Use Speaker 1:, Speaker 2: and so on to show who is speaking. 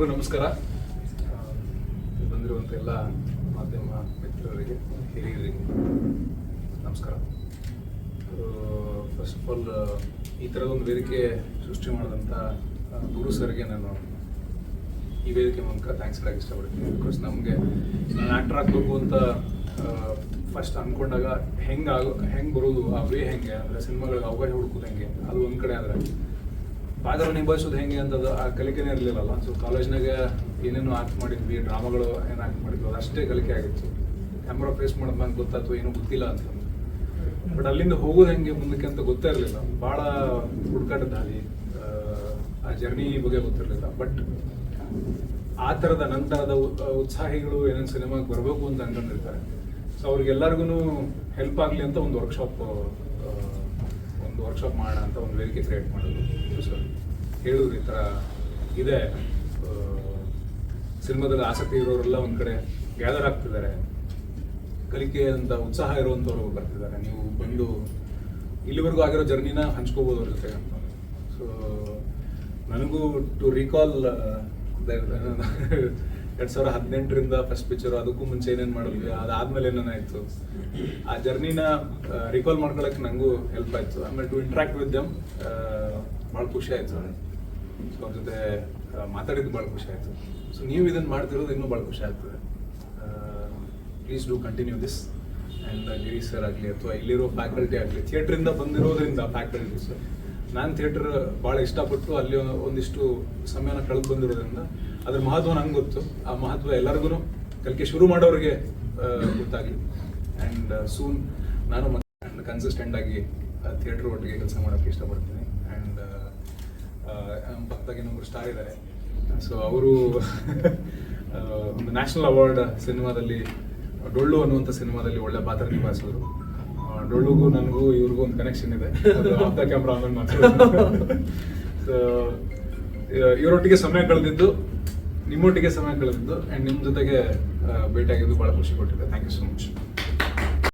Speaker 1: ಎಲ್ರಿಗೂ ನಮಸ್ಕಾರ. ಬಂದಿರುವಂತ ಎಲ್ಲ ಮಾಧ್ಯಮ ಮಿತ್ರರಿಗೆ, ಹಿರಿಯರಿಗೆ ನಮಸ್ಕಾರ. ಫಸ್ಟ್ ಆಫ್ ಆಲ್ ಈ ಥರದೊಂದು ವೇದಿಕೆ ಸೃಷ್ಟಿ ಮಾಡಿದಂಥ ಗುರು ಸರ್ಗೆ ನಾನು ಈ ವೇದಿಕೆ ಮೂಲಕ ಥ್ಯಾಂಕ್ಸ್ ಹೇಳಕ್ಕೆ ಇಷ್ಟಪಡ್ತೀನಿ. ಬಿಕಾಸ್ ನಮಗೆ ನಾನು ಆ್ಯಕ್ಟರ್ ಆಗಬೇಕು ಅಂತ ಫಸ್ಟ್ ಅಂದ್ಕೊಂಡಾಗ ಹೆಂಗೆ ಆಗೋ, ಹೆಂಗೆ ಬರೋದು, ಆ ವೇ ಹೆಂಗೆ? ಅಂದರೆ, ಸಿನಿಮಾಗಳಿಗೆ ಅವಕಾಶ ಹುಡುಕೋದು ಹೆಂಗೆ? ಅದು ಒಂದು ಕಡೆ ಆದರೆ. ಪಾತ್ರ ನಿಭಾಯಿಸೋದು ಹೆಂಗೆ ಅಂತದ್ದು ಆ ಕಲಿಕೆನೇ ಇರಲಿಲ್ಲಲ್ಲ. ಸೊ ಕಾಲೇಜ್ನಾಗ ಏನೇನು ಆಕ್ಟ್ ಮಾಡಿದ್ವಿ ಡ್ರಾಮಾಗಳು ಏನು ಆಕ್ಟ್ ಮಾಡಿದ್ವಿ ಅದು ಅಷ್ಟೇ ಕಲಿಕೆ ಆಗಿತ್ತು. ಕ್ಯಾಮ್ರಾ ಫೇಸ್ ಮಾಡೋದು ನಂಗೆ ಗೊತ್ತಾಯ್ತು, ಏನೂ ಗೊತ್ತಿಲ್ಲ ಅಂತ. ಬಟ್ ಅಲ್ಲಿಂದ ಹೋಗೋದು ಹೆಂಗೆ ಮುಂದಕ್ಕೆ ಅಂತ ಗೊತ್ತೇ ಇರಲಿಲ್ಲ. ಭಾಳ ಹುಡುಕಾಟ ದಾರಿ ಆ ಜರ್ನಿ ಬಗ್ಗೆ ಗೊತ್ತಿರಲಿಲ್ಲ. ಬಟ್ ಆ ಥರದ ನಂತರದ ಉತ್ಸಾಹಿಗಳು ಏನೇನು ಸಿನಿಮಾಗೆ ಬರಬೇಕು ಅಂತ ಅನ್ಕೊಂಡಿರ್ತಾರೆ. ಸೊ ಅವ್ರಿಗೆಲ್ಲರಿಗೂ ಹೆಲ್ಪ್ ಆಗಲಿ ಅಂತ ಒಂದು ವರ್ಕ್ಶಾಪ್ ವರ್ಕ್ಶಾಪ್ ಮಾಡೋಣ ಅಂತ ಒಂದು ವೇದಿಕೆ ಕ್ರಿಯೇಟ್ ಮಾಡೋದು ಸರ್. ಹೇಳೋದು ಈ ಥರ ಇದೆ. ಸಿನಿಮಾದಲ್ಲಿ ಆಸಕ್ತಿ ಇರೋರೆಲ್ಲ ಒಂದು ಕಡೆ ಗ್ಯಾದರ್ ಆಗ್ತಿದ್ದಾರೆ. ಕಲಿಕೆ ಅಂತ ಉತ್ಸಾಹ ಇರುವಂಥವ್ರು ಬರ್ತಿದ್ದಾರೆ. ನೀವು ಬಂದು ಇಲ್ಲಿವರೆಗೂ ಆಗಿರೋ ಜರ್ನಿನ ಹಂಚ್ಕೋಬೋದು ಅವ್ರ ಜೊತೆ ಅಂತ. ಸೊ ನನಗೂ ಟು ರೀಕಾಲ್ ಎರಡು ಸಾವಿರ ಹದಿನೆಂಟರಿಂದ ಫಸ್ಟ್ ಪಿಕ್ಚರ್ ಅದಕ್ಕೂ ಮುಂಚೆ ಏನೇನು ಮಾಡಿದ್ವಿ, ಅದಾದ್ಮೇಲೆ ಏನೇನಾಯ್ತು ಆ ಜರ್ನಿನ ರಿಕಾಲ್ ಮಾಡ್ಕೊಳಕ್ಕೆ ನನಗೂ ಹೆಲ್ಪ್ ಆಯ್ತು. ಆಮೇಲೆ ಟು ಇಂಟ್ರಾಕ್ಟ್ ವಿತ್ ದಮ್ ಭಾಳ ಖುಷಿ ಆಯ್ತು. ಸೊ ಅವ್ರ ಜೊತೆ ಮಾತಾಡಿದ್ದು ಭಾಳ ಖುಷಿ ಆಯ್ತು. ಸೊ ನೀವು ಇದನ್ನು ಮಾಡ್ತಿರೋದು ಇನ್ನೂ ಭಾಳ ಖುಷಿ ಆಗ್ತದೆ. Please do continue this and Girish sir ಆಗಲಿ ಅಥವಾ ಇಲ್ಲಿರೋ ಫ್ಯಾಕಲ್ಟಿ ಆಗಲಿ ಥಿಯೇಟ್ರಿಂದ ಬಂದಿರೋದ್ರಿಂದ ಫ್ಯಾಕಲ್ಟೀಸ್ ನಾನು ಥಿಯೇಟರ್ ಭಾಳ ಇಷ್ಟಪಟ್ಟು ಅಲ್ಲಿ ಒಂದು- ಒಂದಿಷ್ಟು ಸಮಯನ ಕಳೆದು ಬಂದಿರೋದ್ರಿಂದ ಅದ್ರ ಮಹತ್ವ ನಂಗೆ ಗೊತ್ತು. ಆ ಮಹತ್ವ ಎಲ್ಲರಿಗೂ ಕಲಿಕೆ ಶುರು ಮಾಡೋರಿಗೆ ಗೊತ್ತಾಗಲಿ. ಆ್ಯಂಡ್ ಸೂನ್ ನಾನು ಮತ್ತೆ ಕನ್ಸಿಸ್ಟೆಂಟ್ ಆಗಿ ಥಿಯೇಟರ್ ಒಟ್ಟಿಗೆ ಕೆಲಸ ಮಾಡೋಕ್ಕೆ ಇಷ್ಟಪಡ್ತೀನಿ. ಆ್ಯಂಡ್ ನಮ್ಮ ಪಕ್ಕದಾಗಿ ಇನ್ನೊಬ್ಬರು ಸ್ಟಾರ್ ಇದ್ದಾರೆ ಸೊ ಅವರು ಒಂದು ನ್ಯಾಷನಲ್ ಅವಾರ್ಡ್ ಸಿನಿಮಾದಲ್ಲಿ ಡೊಳ್ಳು ಅನ್ನುವಂಥ ಸಿನಿಮಾದಲ್ಲಿ ಒಳ್ಳೆ ಪಾತ್ರ ನಿಭಾಯಿಸಿದ್ರು. ಡೊಳ್ಳುಗೂ, ನನಗೂ, ಇವ್ರಿಗೂ ಒಂದು ಕನೆಕ್ಷನ್ ಇದೆ. ಆಫ್ ಕ್ಯಾಮ್ರಾ ಆಮೇಲೆ ಇವರೊಟ್ಟಿಗೆ ಸಮಯ ಕಳೆದಿದ್ದು, ನಿಮ್ಮೊಟ್ಟಿಗೆ ಸಮಯ ಕಳೆದಿದ್ದು ಆ್ಯಂಡ್ ನಿಮ್ಮ ಜೊತೆಗೆ ಭೇಟಿಯಾಗಿದ್ದು ಭಾಳ ಖುಷಿ ಕೊಟ್ಟಿದೆ. Thank you so much